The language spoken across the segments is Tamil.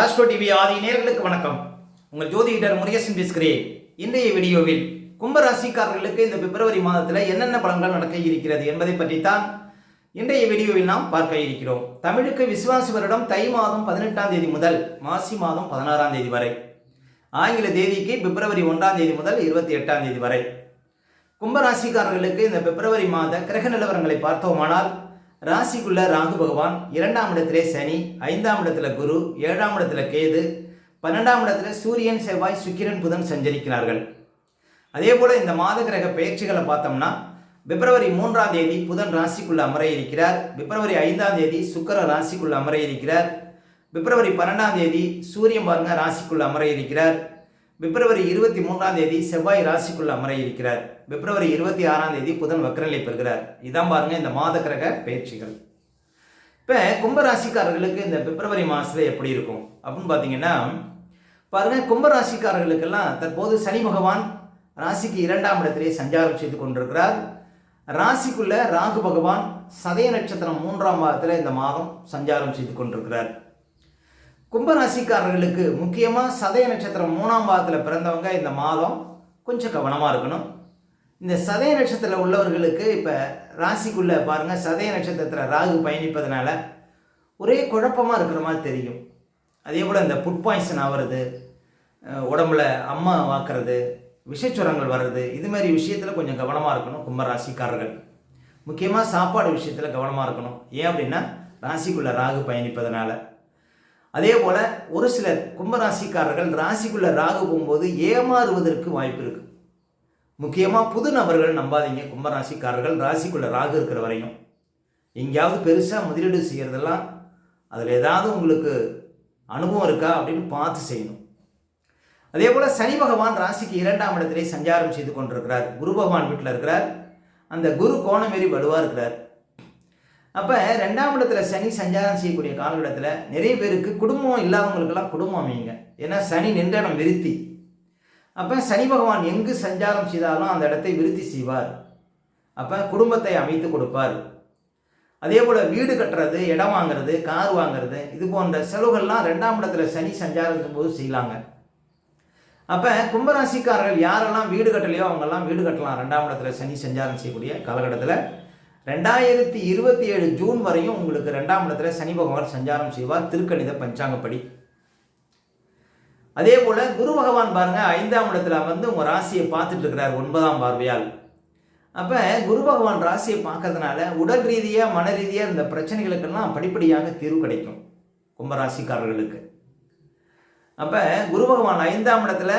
ஆஸ்ட்ரோ டிவி ஆதி நேர்களுக்கு வணக்கம். உங்கள் ஜோதிடர் முருகேசன் பேசுகிறேன். இன்றைய வீடியோவில் கும்பராசிக்காரர்களுக்கு இந்த பிப்ரவரி மாதத்தில் என்னென்ன பலன்கள் நடக்க இருக்கிறது என்பதை பற்றித்தான் இன்றைய வீடியோவில் நாம் பார்க்க இருக்கிறோம். தமிழுக்கு விசுவாசி வருடம் தை மாதம் பதினெட்டாம் தேதி முதல் மாசி மாதம் பதினாறாம் தேதி வரை. ஆங்கில தேதிக்கு பிப்ரவரி ஒன்றாம் தேதி முதல் இருபத்தி எட்டாம் தேதி வரை. கும்பராசிக்காரர்களுக்கு இந்த பிப்ரவரி மாத கிரக நிலவரங்களை பார்த்தோமானால் ராசிக்குள்ள ராகு பகவான் இரண்டாம் இடத்திலே சனி ஐந்தாம் இடத்துல குரு ஏழாம் இடத்துல கேது பன்னெண்டாம் இடத்துல சூரியன் செவ்வாய் சுக்கிரன் புதன் சஞ்சரிக்கிறார்கள். அதே போல இந்த மாத கிரக பயிற்சிகளை பார்த்தோம்னா பிப்ரவரி மூன்றாம் தேதி புதன் ராசிக்குள்ள அமர இருக்கிறார் பிப்ரவரி ஐந்தாம் தேதி சுக்கர ராசிக்குள்ள அமர இருக்கிறார் பிப்ரவரி பன்னெண்டாம் தேதி சூரியன் பாருங்க ராசிக்குள்ள அமர இருக்கிறார் பிப்ரவரி இருபத்தி மூன்றாம் தேதி செவ்வாய் ராசிக்குள்ள அமர இருக்கிறார். பிப்ரவரி இருபத்தி ஆறாம் தேதி புதன் வக்ரநிலை பெறுகிறார். இதான் பாருங்க இந்த மாத கிரக பயிற்சிகள். இப்போ கும்பராசிக்காரர்களுக்கு இந்த பிப்ரவரி மாதத்தில் எப்படி இருக்கும்? அப்படின்னு பார்த்தீங்கன்னா பாருங்க கும்பராசிக்காரர்களுக்கெல்லாம் தற்போது சனி பகவான் ராசிக்கு இரண்டாம் இடத்திலே சஞ்சாரம் செய்து கொண்டிருக்கிறார். ராசிக்குள்ள ராகு பகவான் சதய நட்சத்திரம் மூன்றாம் மாதத்தில் இந்த மாதம் சஞ்சாரம் செய்து கொண்டிருக்கிறார். கும்பராசிக்காரர்களுக்கு முக்கியமாக சதய நட்சத்திரம் மூணாம் பாதத்தில் பிறந்தவங்க இந்த மாதம் கொஞ்சம் கவனமாக இருக்கணும். இந்த சதய நட்சத்திரத்தில் உள்ளவர்களுக்கு இப்போ ராசிக்குள்ளே பாருங்கள் சதய நட்சத்திரத்தில் ராகு பயணிப்பதனால ஒரே குழப்பமாக இருக்கிற மாதிரி தெரியும். அதே போல் இந்த ஃபுட் பாய்சன் ஆகிறது உடம்புல அம்மா வாக்குறது விஷச்சுரங்கள் வர்றது இது மாதிரி விஷயத்தில் கொஞ்சம் கவனமாக இருக்கணும் கும்பராசிக்காரர்கள். முக்கியமாக சாப்பாடு விஷயத்தில் கவனமாக இருக்கணும். ஏன் அப்படின்னா ராசிக்குள்ளே ராகு பயணிப்பதனால. அதே போல் ஒரு சிலர் கும்பராசிக்காரர்கள் ராசிக்குள்ளே ராகு போகும்போது ஏமாறுவதற்கு வாய்ப்பு இருக்குது முக்கியமாக புது நபர்கள் நம்பாதீங்க. கும்பராசிக்காரர்கள் ராசிக்குள்ளே ராகு இருக்கிற வரையும். எங்கேயாவது பெருசாக முதலீடு செய்கிறதெல்லாம் அதில் ஏதாவது உங்களுக்கு அனுபவம் இருக்கா அப்படின்னு பார்த்து செய்யணும். அதே போல் சனி பகவான் ராசிக்கு இரண்டாம் இடத்திலே சஞ்சாரம் செய்து கொண்டிருக்கிறார். குரு பகவான் வீட்டில் இருக்கிறார். அந்த குரு கோணமேறி வலுவாக இருக்கிறார். அப்போ ரெண்டாம் இடத்துல சனி சஞ்சாரம் செய்யக்கூடிய காலகட்டத்தில் நிறைய பேருக்கு குடும்பம் இல்லாதவங்களுக்கெல்லாம் குடும்பம் அமையுங்க. ஏன்னா சனி நின்ற இடம் விருத்தி. அப்போ சனி பகவான் எங்கு சஞ்சாரம் செய்தாலும் அந்த இடத்தை விருத்தி செய்வார். அப்போ குடும்பத்தை அமைத்து கொடுப்பார். அதே போல் வீடு கட்டுறது இடம் வாங்குறது கார் வாங்குறது இது போன்ற செலவுகள்லாம் ரெண்டாம் இடத்துல சனி சஞ்சாரம் போது செய்யலாங்க. அப்போ கும்பராசிக்காரர்கள் யாரெல்லாம் வீடு கட்டலையோ அவங்கெல்லாம் வீடு கட்டலாம். ரெண்டாம் இடத்துல சனி சஞ்சாரம் செய்யக்கூடிய காலகட்டத்தில் ரெண்டாயிரத்தி இருபத்தி ஏழு ஜூன் வரையும் உங்களுக்கு ரெண்டாம் இடத்துல சனி பகவான் சஞ்சாரம் செய்வார். திருக்கணித பஞ்சாங்கப்படி. அதே போல குரு பகவான் பாருங்க ஐந்தாம் இடத்துல வந்து உங்க ராசியை பார்த்துட்டு இருக்கிறார் ஒன்பதாம் பார்வையால். அப்ப குரு பகவான் ராசியை பார்க்கறதுனால உடல் ரீதியா மன ரீதியா இந்த பிரச்சனைகளுக்கெல்லாம் படிப்படியாக தீர்வு கிடைக்கும் கும்பராசிக்காரர்களுக்கு. அப்ப குரு பகவான் ஐந்தாம் இடத்துல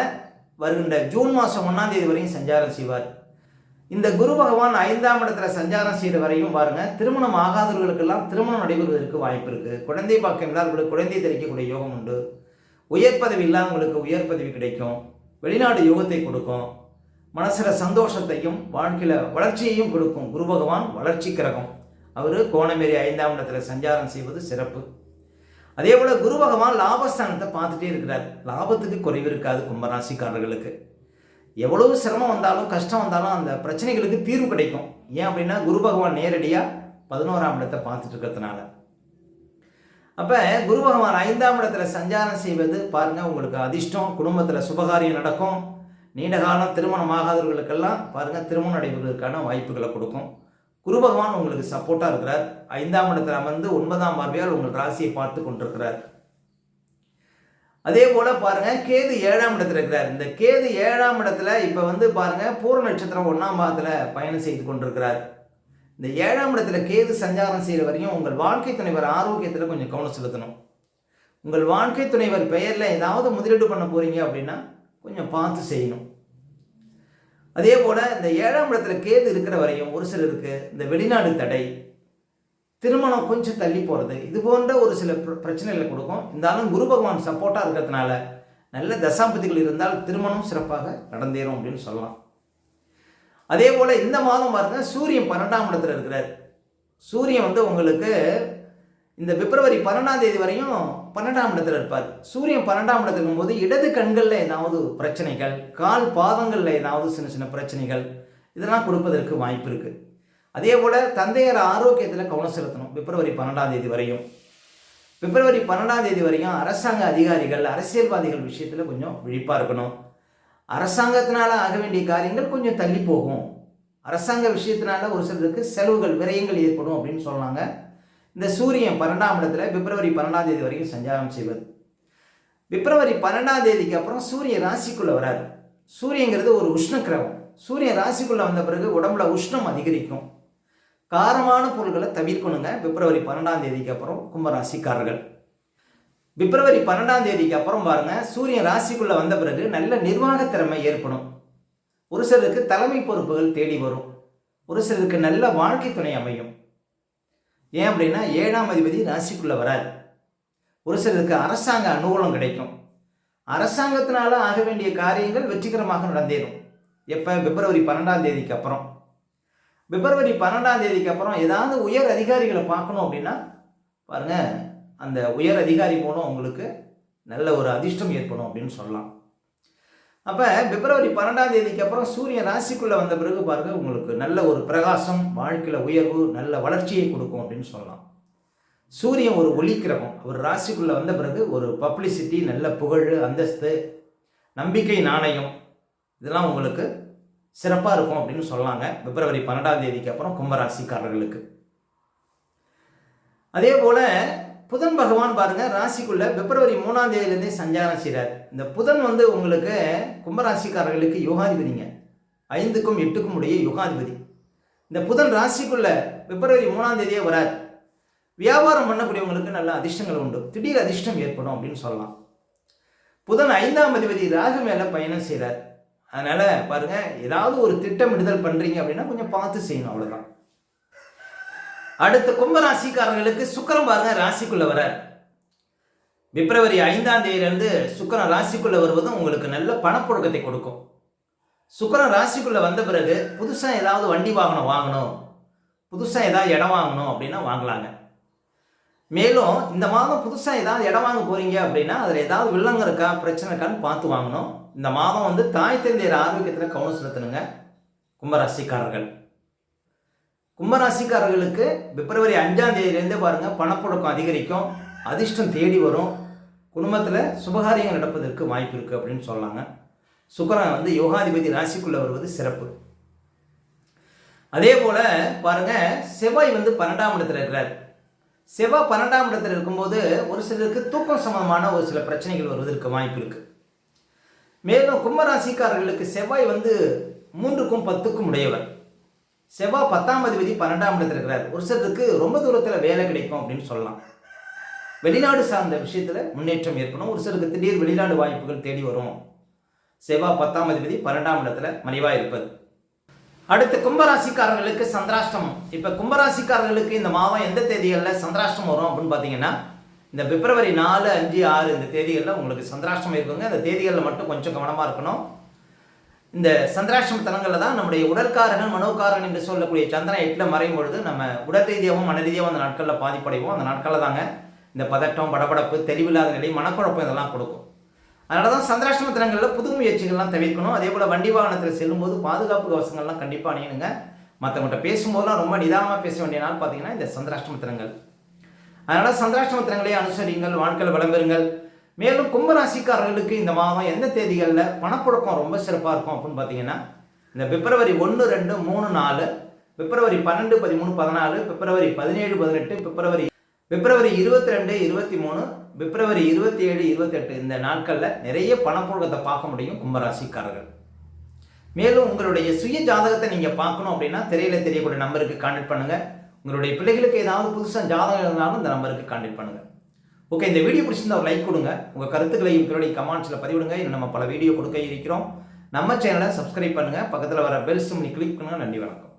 வருகின்ற ஜூன் மாதம் ஒன்றாம் தேதி வரையும் சஞ்சாரம் செய்வார். இந்த குரு பகவான் ஐந்தாம் இடத்துல சஞ்சாரம் செய்கிற வரையும் பாருங்க திருமணம் ஆகாதவர்களுக்கெல்லாம் திருமணம் நடைபெறுவதற்கு வாய்ப்பு இருக்கு. குழந்தை பாக்கம் இல்லாதவர்களுக்கு குழந்தை தெரிவிக்கக்கூடிய யோகம் உண்டு. உயர் பதவி இல்லாதவங்களுக்கு உயர் பதவி கிடைக்கும். வெளிநாடு யோகத்தை கொடுக்கும். மனசில் சந்தோஷத்தையும் வாழ்க்கையில் வளர்ச்சியையும் கொடுக்கும் குரு பகவான் வளர்ச்சி கிரகம். அவர் கோணமேரி ஐந்தாம் இடத்துல சஞ்சாரம் செய்வது சிறப்பு. அதே போல் குரு பகவான் லாபஸ்தானத்தை பார்த்துட்டே இருக்கிறார். லாபத்துக்கு குறைவு இருக்காது கும்பராசிக்காரர்களுக்கு. எவ்வளவு சிரமம் வந்தாலும் கஷ்டம் வந்தாலும் அந்த பிரச்சனைகளுக்கு தீர்வு கிடைக்கும். ஏன் அப்படின்னா குரு பகவான் நேரடியாக பதினோராம் இடத்தை பார்த்துட்டு இருக்கிறதுனால. அப்போ குரு பகவான் ஐந்தாம் இடத்துல சஞ்சாரம் செய்வது பாருங்கள் உங்களுக்கு அதிர்ஷ்டம் குடும்பத்தில் சுபகாரியம் நடக்கும். நீண்ட காலம் திருமணம் ஆகாதவர்களுக்கெல்லாம் பாருங்கள் திருமணம் நடைபெறுவதற்கான வாய்ப்புகளை கொடுக்கும். குரு பகவான் உங்களுக்கு சப்போர்ட்டாக இருக்கிறார். ஐந்தாம் இடத்துல அமர்ந்து ஒன்பதாம் பார்வையால் உங்கள் ராசியை பார்த்து கொண்டிருக்கிறார். அதே போல பாருங்க கேது ஏழாம் இடத்துல இருக்கிறார். இந்த கேது ஏழாம் இடத்துல இப்போ வந்து பாருங்க பூர்வ நட்சத்திரம் ஒன்றாம் பாதத்துல பயணம் செய்து கொண்டிருக்கிறார். இந்த ஏழாம் இடத்துல கேது சஞ்சாரம் செய்கிற வரையும் உங்கள் வாழ்க்கை துணைவர் ஆரோக்கியத்தில் கொஞ்சம் கவனம் செலுத்தணும். உங்கள் வாழ்க்கை துணைவர் பெயரில் ஏதாவது முதலீடு பண்ண போறீங்க அப்படின்னா கொஞ்சம் பார்த்து செய்யணும். அதே போல் இந்த ஏழாம் இடத்துல கேது இருக்கிற வரையும் ஒரு சிலருக்கு இந்த வெளிநாடு தடை திருமணம் கொஞ்சம் தள்ளி போகிறது இது போன்ற ஒரு சில பிரச்சனைகளை கொடுக்கும். இருந்தாலும் குரு பகவான் சப்போர்ட்டாக இருக்கிறதுனால நல்ல தசாம்பதிகள் இருந்தால் திருமணம் சிறப்பாக நடந்தேறும் அப்படின்னு சொல்லலாம். அதே போல் இந்த மாதம் பாருங்க சூரியன் பன்னெண்டாம் இடத்துல இருக்கிறார். சூரியன் வந்து உங்களுக்கு இந்த பிப்ரவரி பன்னெண்டாம் தேதி வரையும் பன்னெண்டாம் இடத்துல இருப்பார். சூரியன் பன்னெண்டாம் இடத்துல இருக்கும்போது இடது கண்களில் ஏதாவது பிரச்சனைகள் கால் பாதங்களில் ஏதாவது சின்ன சின்ன பிரச்சனைகள் இதெல்லாம் கொடுப்பதற்கு வாய்ப்பு இருக்குது அதே போல் தந்தையர் ஆரோக்கியத்தில் கவனம் செலுத்தணும். பிப்ரவரி பன்னெண்டாம் தேதி வரையும். பிப்ரவரி பன்னெண்டாம் தேதி வரையும் அரசாங்க அதிகாரிகள் அரசியல்வாதிகள் விஷயத்தில் கொஞ்சம் விழிப்பாக இருக்கணும். அரசாங்கத்தினால ஆக வேண்டிய காரியங்கள் கொஞ்சம் தள்ளி போகும். அரசாங்க விஷயத்தினால ஒரு சிலருக்கு செலவுகள் விரயங்கள் ஏற்படும் அப்படின்னு சொன்னாங்க. இந்த சூரியன் பன்னெண்டாம் இடத்துல பிப்ரவரி பன்னெண்டாம் தேதி வரைக்கும் சஞ்சாரம் செய்வது. பிப்ரவரி பன்னெண்டாம் தேதிக்கு அப்புறம் சூரியன் ராசிக்குள்ளே வராது சூரியங்கிறது ஒரு உஷ்ண கிரகம். சூரியன் ராசிக்குள்ளே வந்த பிறகு உடம்புல உஷ்ணம் அதிகரிக்கும். காரமான பொருட்களை தவிர்க்கணுங்க. பிப்ரவரி பன்னெண்டாம் தேதிக்கு அப்புறம் கும்பராசிக்காரர்கள். பிப்ரவரி பன்னெண்டாம் தேதிக்கு அப்புறம் பாருங்க சூரியன் ராசிக்குள்ள வந்த பிறகு நல்ல நிர்வாக திறமை ஏற்படும். ஒரு சிலருக்கு தலைமை பொறுப்புகள் தேடி வரும். ஒரு சிலருக்கு நல்ல வாழ்க்கை துணை அமையும். ஏன் அப்படின்னா ஏழாம் அதிபதி ராசிக்குள்ள வராது ஒரு சிலருக்கு அரசாங்க அனுகூலம் கிடைக்கும். அரசாங்கத்தினால ஆக வேண்டிய காரியங்கள் வெற்றிகரமாக நடந்தேறும். எப்போ? பிப்ரவரி பன்னெண்டாம் தேதிக்கு அப்புறம். பிப்ரவரி பன்னெண்டாம் தேதிக்கு அப்புறம் ஏதாவது உயர் அதிகாரிகளை பார்க்கணும் அப்படின்னா பாருங்க அந்த உயர் அதிகாரி மூலம் உங்களுக்கு நல்ல ஒரு அதிர்ஷ்டம் ஏற்படும் அப்படின்னு சொல்லலாம். அப்போ பிப்ரவரி பன்னெண்டாம் தேதிக்கு அப்புறம் சூரியன் ராசிக்குள்ளே வந்த பிறகு பாருங்க உங்களுக்கு நல்ல ஒரு பிரகாசம் வாழ்க்கையில் உயர்வு நல்ல வளர்ச்சியை கொடுக்கும் அப்படின்னு சொல்லலாம். சூரியன் ஒரு ஒளி ஒரு அவர் ராசிக்குள்ளே வந்த பிறகு ஒரு பப்ளிசிட்டி நல்ல புகழ் அந்தஸ்து நம்பிக்கை நாணயம் இதெல்லாம் உங்களுக்கு சிறப்பாக இருக்கும் அப்படின்னு சொன்னாங்க பிப்ரவரி பன்னெண்டாம் தேதிக்கு அப்புறம் கும்பராசிக்காரர்களுக்கு. அதே போல் புதன் பகவான் பாருங்கள் ராசிக்குள்ள பிப்ரவரி மூணாம் தேதியிலேருந்தே சஞ்சாரம் செய்கிறார் இந்த புதன் வந்து உங்களுக்கு கும்பராசிக்காரர்களுக்கு யோகாதிபதிங்க. ஐந்துக்கும் எட்டுக்கும் உடைய யோகாதிபதி. இந்த புதன் ராசிக்குள்ள பிப்ரவரி மூணாம் தேதியே வரார். வியாபாரம் பண்ணக்கூடியவங்களுக்கு நல்ல அதிர்ஷ்டங்கள் உண்டு. திடீர் அதிர்ஷ்டம் ஏற்படும் அப்படின்னு சொல்லலாம். புதன் ஐந்தாம் அதிபதி ராகு மேலே பயணம் செய்கிறார் அதனால் பாருங்க ஏதாவது ஒரு திட்டமிடுதல் பண்ணுறீங்க அப்படின்னா கொஞ்சம் பார்த்து செய்யணும் அவ்வளோதான் அடுத்த கும்பராசிக்காரர்களுக்கு சுக்கரம் பாருங்க ராசிக்குள்ளே வர பிப்ரவரி ஐந்தாம் தேதியிலேருந்து சுக்கரம் ராசிக்குள்ளே வருவதும் உங்களுக்கு நல்ல பணப்புழக்கத்தை கொடுக்கும். சுக்கரம் ராசிக்குள்ளே வந்த பிறகு புதுசாக ஏதாவது வண்டி வாகனம் வாங்கணும் புதுசாக ஏதாவது இடம் வாங்கணும் அப்படின்னா வாங்கலாங்க. மேலும் இந்த மாதம் புதுசாக ஏதாவது இடம் வாங்க போகிறீங்க அப்படின்னா அதில் ஏதாவது வில்லங்க இருக்கா பிரச்சனை இருக்கான்னு பார்த்து வாங்கணும். இந்த மாதம் வந்து தாய் தந்தையர் ஆரோக்கியத்தில் கவனம் செலுத்தணுங்க. கும்பராசிக்காரர்கள். கும்பராசிக்காரர்களுக்கு பிப்ரவரி அஞ்சாம் தேதியிலேருந்தே பாருங்கள் பணப்புழக்கம் அதிகரிக்கும் அதிர்ஷ்டம் தேடி வரும். குடும்பத்தில் சுபகாரியங்கள் நடப்பதற்கு வாய்ப்பு இருக்குது அப்படின்னு சொல்லாங்க. சுக்கரன் வந்து யோகாதிபதி ராசிக்குள்ளே வருவது சிறப்பு. அதே போல் பாருங்கள் செவ்வாய் வந்து பன்னெண்டாம் இடத்துல இருக்கிறார். செவ்வாய் பன்னெண்டாம் இடத்துல இருக்கும்போது ஒரு சிலருக்கு தூக்கம் சம்பந்தமான ஒரு சில பிரச்சனைகள் வருவதற்கு வாய்ப்பு இருக்குது மேலும் கும்பராசிக்காரர்களுக்கு செவ்வாய் வந்து மூன்றுக்கும் பத்துக்கும் உடையவர். செவ்வாய் பத்தாம் அதிபதி பன்னெண்டாம் இடத்துல இருக்கிறார். ஒரு சிலருக்கு ரொம்ப தூரத்தில் வேலை கிடைக்கும் அப்படின்னு சொல்லலாம். வெளிநாடு சார்ந்த விஷயத்தில் முன்னேற்றம் ஏற்படும். ஒரு சிலருக்கு திடீர் வெளிநாடு வாய்ப்புகள் தேடி வரும். செவ்வாய் பத்தாம் அதிபதி பன்னெண்டாம் இடத்துல மறைவாக இருப்பது. அடுத்து கும்பராசிக்காரர்களுக்கு சந்திராஷ்டமம். இப்போ கும்பராசிக்காரர்களுக்கு இந்த மாதம் எந்த தேதிகளில் சந்திராஷ்டம் வரும் அப்படின்னு பார்த்தீங்கன்னா இந்த பிப்ரவரி நாலு அஞ்சு ஆறு இந்த தேதிகளில் உங்களுக்கு சந்திராஷ்டம் இருக்குங்க. அந்த தேதிகளில் மட்டும் கொஞ்சம் கவனமாக இருக்கணும். இந்த சந்திராஷ்டம தலங்களில் தான் நம்முடைய உடற்காரகன் மனோக்காரகன் என்று சொல்லக்கூடிய சந்திரன் எட்டில் மறையும் பொழுது நம்ம உடல் ரீதியாகவும் மன ரீதியாகவும் அந்த நாட்களில் பாதிப்படைவோம். அந்த நாட்களில் தாங்க இந்த பதட்டம் படபடப்பு தெளிவில்லாத நிலை மனக்குழப்பம் இதெல்லாம் கொடுக்கும். அதனால தான் சந்திராஷ்டம தினங்களில் புது முயற்சிகள்லாம் தவிர்க்கணும். அதே போல் வண்டி வாகனத்தில் செல்லும்போது பாதுகாப்பு கவசங்கள்லாம் கண்டிப்பாக அணியணுங்க. மற்றவங்கள்ட்ட பேசும்போதெல்லாம் ரொம்ப நிதானமாக பேச வேண்டிய நாள் பார்த்தீங்கன்னா இந்த சந்திராஷ்டம தினங்கள் அதனால் சந்திராஷ்டம தினங்களை அனுசரிங்கள் வாழ்க்கையில் விளம்பருங்கள் மேலும் கும்பராசிக்காரர்களுக்கு இந்த மாதம் எந்த தேதிகளில் பணப்புழக்கம் ரொம்ப சிறப்பாக இருக்கும் அப்படின்னு பார்த்தீங்கன்னா இந்த பிப்ரவரி ஒன்று ரெண்டு மூணு நாலு பிப்ரவரி பன்னெண்டு பதிமூணு பதினாலு பிப்ரவரி பதினேழு பதினெட்டு பிப்ரவரி பிப்ரவரி இருபத்தி ரெண்டு இருபத்தி மூணு பிப்ரவரி இருபத்தி ஏழு இருபத்தெட்டு இந்த நாட்களில் நிறைய பணப்புழக்கத்தை பார்க்க முடியும் கும்பராசிக்காரர்கள். மேலும் உங்களுடைய சுய ஜாதகத்தை நீங்கள் பார்க்கணும் அப்படின்னா திரையில தெரியக்கூடிய நம்பருக்கு கான்டெக்ட் பண்ணுங்கள் உங்களுடைய பிள்ளைகளுக்கு ஏதாவது புதுசாக ஜாதகம் இருந்தாலும் இந்த நம்பருக்கு கான்டெக்ட் பண்ணுங்கள் ஓகே இந்த வீடியோ பிடிச்சிருந்தா ஒரு லைக் கொடுங்க. உங்கள் கருத்துக்களையும் பிறடி கமெண்ட்ஸில் பதிவிடுங்க. இன்னும் நம்ம பல வீடியோ கொடுக்க இருக்கிறோம். நம்ம சேனலை சப்ஸ்கிரைப் பண்ணுங்கள் பக்கத்தில் வர பெல் சிம்னி கிளிக் பண்ணுங்கள் நன்றி வணக்கம்.